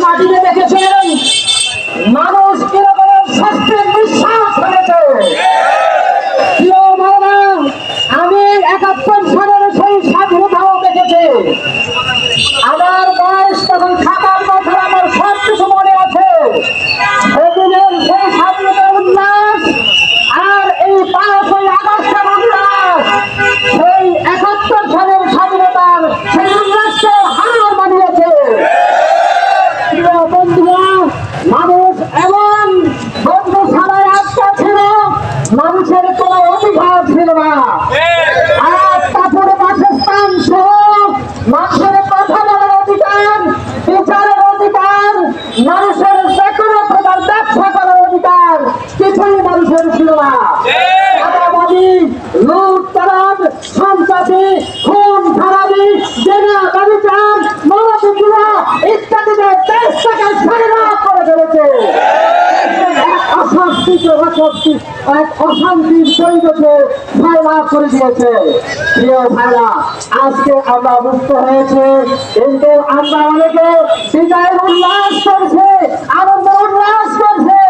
মাটিতে দেখেছেন? মানুষ কীরকম স্বাস্থ্যের বিশ্বাস করেছে আমি একাত্তর সালের সেই স্বাধীনতাও দেখেছি। আমার বয়স তখন সাতার বছর আমার সব কিছু মনে আছে সেদিনের সেই স্বাধীনতার উল্লাস আর এই পাঁচই আগস্টের উল্লাস সেই একাত্তর সালের স্বাধীনতার সেই উল্লাসকে হার মানিয়েছে প্রিয় বন্ধুরা মানুষ এমন বন্ধু ছাড়াই আটকা ছিল মানুষের কোনো অধিকার ছিল না আর তারপরে বাসস্থান সহ মানুষের কথা বলার অধিকার বিচারের অধিকার মানুষের যে কোনো প্রকার ব্যবসা করার অধিকার কিছুই মানুষের ছিল না চাঁদাবাজি লুট তরাজ সন্ত্রাসী খুন খারাপি জেনা ব্যবচার মানবিকতা ইত্যাদিতে দেশ থেকে সারা করে ফেলেছে এক অশান্তি এক অশান্তির পরিবেশে ফায়লা করে দিয়েছে। প্রিয় ভাইরা, আজকে আমরা মুক্ত হয়েছে। কিন্তু আমরা অনেকে বিদায়ের উল্লাস করছে, আনন্দ উল্লাস করছে।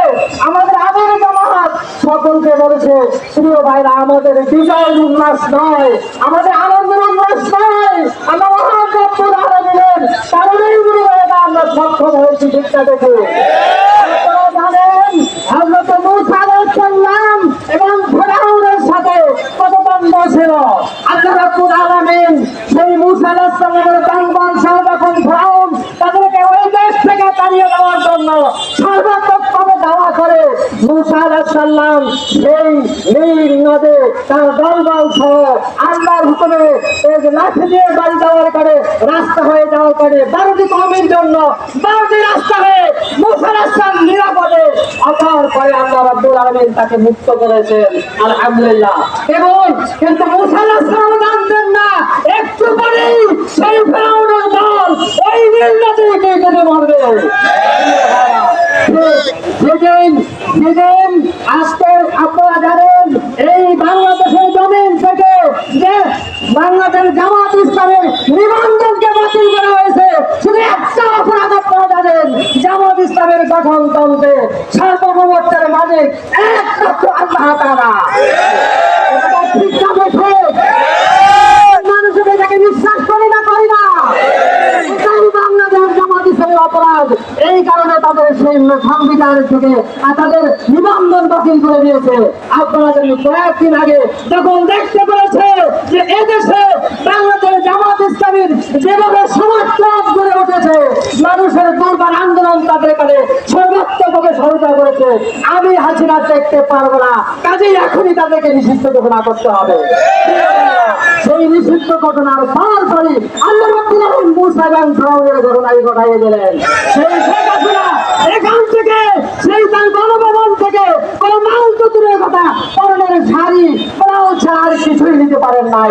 আমাদের আবার জামাত সকলকে বলেছে, প্রিয় ভাইরা, আমাদের বিজয়ের উল্লাস নয়, আমাদের আনন্দের উল্লাস নয়। আমরা মহান রব্বুল আলামিনের কারণেই গুরু ভাইরা আমরা সক্ষম হয়েছি শিক্ষা দেখে জানেন সালাম এবং ফেরাউনের সাথে কত দ্বন্দ্ব ছিল আল্লাহ রাব্বুল আলামিন সেই মুসা আলাইহিস সালামের দাঙ্গল সহ যখন ফেরাউন তাদেরকে ওই দেশ থেকে তাড়িয়ে দেওয়ার জন্য সর্বাত্মকভাবে দাওয়া করে মূসা সালাম সেই নীল নদে তার দলবল সহ আল্লাহর হুকুমে এই লাঠি দিয়ে বাড়ি যাওয়ার করে রাস্তা হয়ে যাওয়ার করে বারোটি কমের জন্য বারোটি রাস্তা হয়ে মুসা আলাইহিস নিরাপদে আসার পরে আল্লাহ রাব্বুল আলামিন তাকে মুক্ত করেছেন, আলহামদুলিল্লাহ। এবং কিন্তু মুসা আলাইহিস সালাম জানতেন না, একটু পরেই সেই ফেরাউনের দল ওই নীল নদীকে কেটে মারবে যেদিন যেদিন আজকে আপনারা জানেন এই বাংলাদেশের জমিন থেকে যে বাংলাদেশ জামাত ইসলামের নিবন্ধনকে বাতিল করা হয়েছে, শুধু একটা অপরাধ আপনারা জানেন, জামাত ইসলামের গঠনতন্ত্রে সার্বভৌমত্বের মালিক একমাত্র আল্লাহ তারা ঠিক? মানুষের এটাকে বিশ্বাস করি না, করি না এটাই বাংলাদেশ জামাত অপরাধ এই কারণে তাদের সেই সংবিধান থেকে তাদের নিবন্ধন বাতিল করে দিয়েছে। আপনারা জানেন কয়েকদিন আগে যখন দেখতে পেরেছে যে এদেশে বাংলাদেশ জামাত ইসলামীর যেভাবে সমর্থন গড়ে উঠেছে, মানুষের দুর্বার আন্দোলন তাদের কাছে সর্বাত্মকভাবে সহায়তা করেছে। আমি হাসিনা দেখতে পারব না। কাজেই এখনই তাদেরকে নিষিদ্ধ ঘোষণা করতে হবে। সেই নিষিদ্ধ ঘটনার পর আল্লাহ রাব্বুল মুসা এবং ফিরাউনের ঘটনাই ঘটাইয়ে দিলেন। সেই শেখ হাসিনা এখান থেকে, সেই তার গণভবন থেকে কোনো মাল তো কথা পরনের শাড়ি ব্লাউজ ছাড় কিছুই নিতে পারেন নাই।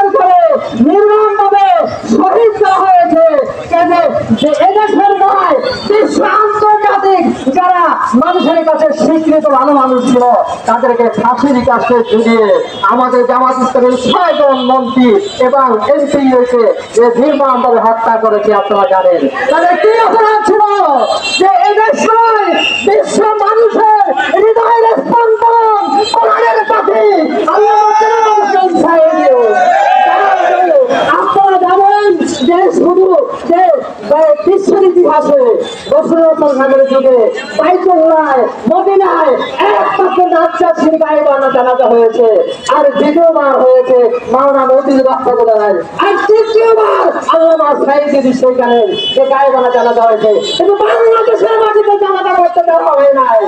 স্বীকৃত ভালো মানুষ ছিল তাদেরকে ফাঁসির কাছে ঝুলিয়ে আমাদের জামাত ইসলামের ছয়জন মন্ত্রী এবং এমপি হয়েছে যে ধীর ভাবে হত্যা করেছে, আপনারা জানেন। তাদের কি অপরাধ ছিল? যে এদেশের বিশ্ব মানুষের হৃদয়ের স্পন্দন, কোরআনের পাখি আল্লাহ পৌঁছায় দিও আপনারা জানেন যে শুধু যে ইতিহাসে বছরের সাগরের যুগে বাইতুল্লায়, মদিনায় একমাত্র নাচা শ্রী গাইবানা জানাজা হয়েছে আর দ্বিতীয়বার হয়েছে মাওনা নদীর রক্ষকদার আর তৃতীয়বার আল্লামা সাইদি সেখানে যে গাইবানা জানাজা হয়েছে, কিন্তু বাংলাদেশের মাটিতে জানাজা করতে দেওয়া হয় নাই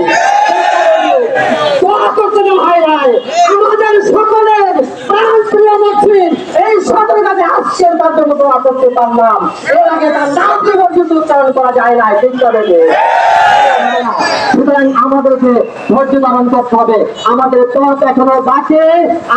আমাদের সকলের প্রাণ প্রিয় মসজিদ এই সদর কাছে দোয়া করতে পারলাম। এর আগে তার নামটি পর্যন্ত উচ্চারণ করা যায় না করে সুতরাং আমাদেরকে ধৈর্য ধারণ করতে হবে। আমাদের পথ এখনও বাকি।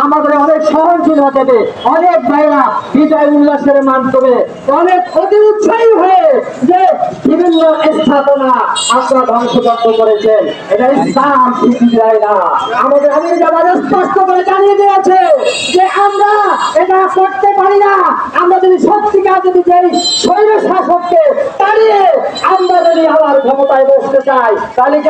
আমাদের অনেক সহনশীল হতে হবে অনেক ভাইরা বিজয় উল্লাসের মাধ্যমে অনেক অতি উৎসাহী হয়ে যে বিভিন্ন স্থাপনা আপনারা ধ্বংসযজ্ঞ করেছেন। এটা ইসলাম দেয় না। আমাদের আমি জামাত স্পষ্ট করে জানিয়ে দিয়েছে যে আমরা এটা করতে পারি না। আমরা যদি সত্যিকার যদি যেই শৈল শাসককে তাড়িয়ে আমরা যদি আবার ক্ষমতায় বসতে চাই, তাহলে কি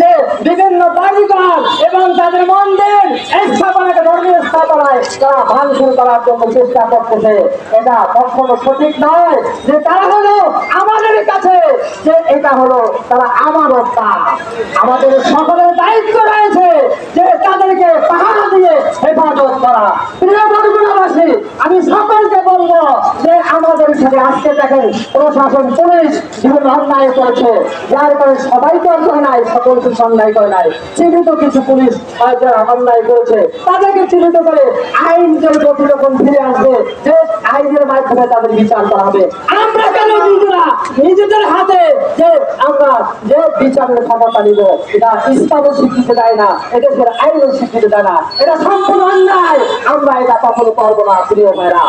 যে বিভিন্ন বাড়িঘর এবং তাদের মন্দির স্থাপনাকে ধর্মীয় স্থাপনায় তারা ভাঙচুর করার জন্য চেষ্টা করতেছে। এটা কখনো সঠিক নয় যে তারা হলো আমাদের কাছে, যে এটা হলো তারা আমানত না আমাদের সকলের দায়িত্ব রয়েছে যে তাদেরকে পাহারা দিয়ে হেফাজত করা। প্রিয় বরগুনাবাসী আমি সকলকে বলব যে আমাদের সাথে আজকে দেখেন প্রশাসন, পুলিশ বিভিন্ন অন্যায় করেছে। যার কারণে সবাই তো করে নাই, সকল কিছু অন্যায় করে নাই। চিহ্নিত কিছু পুলিশ যারা অন্যায় করেছে, তাদেরকে চিহ্নিত করে আইন যে যখন ফিরে আসবে যে আইনের মাধ্যমে তাদের বিচার করা হবে। আমরা কেন নিজেরা নিজেদের হাতে যে আমরা যে বিচারের ক্ষমতা নিব, এটা ইসলামও স্বীকৃতি দেয় না, এদেশের আইনও স্বীকৃতি দেয় না। এটা সম্পূর্ণ অন্যায়। আমরা এটা কখনো করব না, প্রিয় ভাইরা,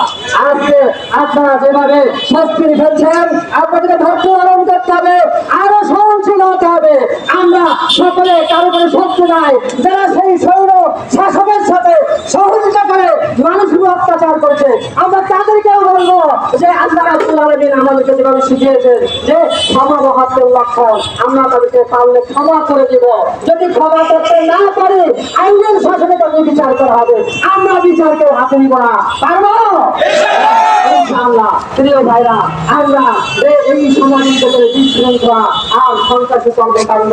আজকে আপনারা যেভাবে শাস্তি ফেলছেন আপনাদেরকে ধৈর্য ধারণ করতে হবে, আরও সহনশীল হতে হবে। আমরা সকলে কারও করে শক্তি নাই, যারা সেই সৈন্য শাসকের সাথে সহযোগিতা করে অত্যাচার করেছে। আমরা বলব যে আল্লাহ আলামিন আমাদেরকে যেভাবে শিখিয়েছেন যে ক্ষমা মহাত্মের আমরা তাদেরকে পারলে ক্ষমা করে দিব। যদি ক্ষমা করতে না পারে, আইনের শাসনে তাদের বিচার করা হবে। আমরা বিচার হাতে নিব না। পারব? আমরা এই ভিতরে বিশৃঙ্খলা আর সন্ত্রাসী কর্মকাণ্ড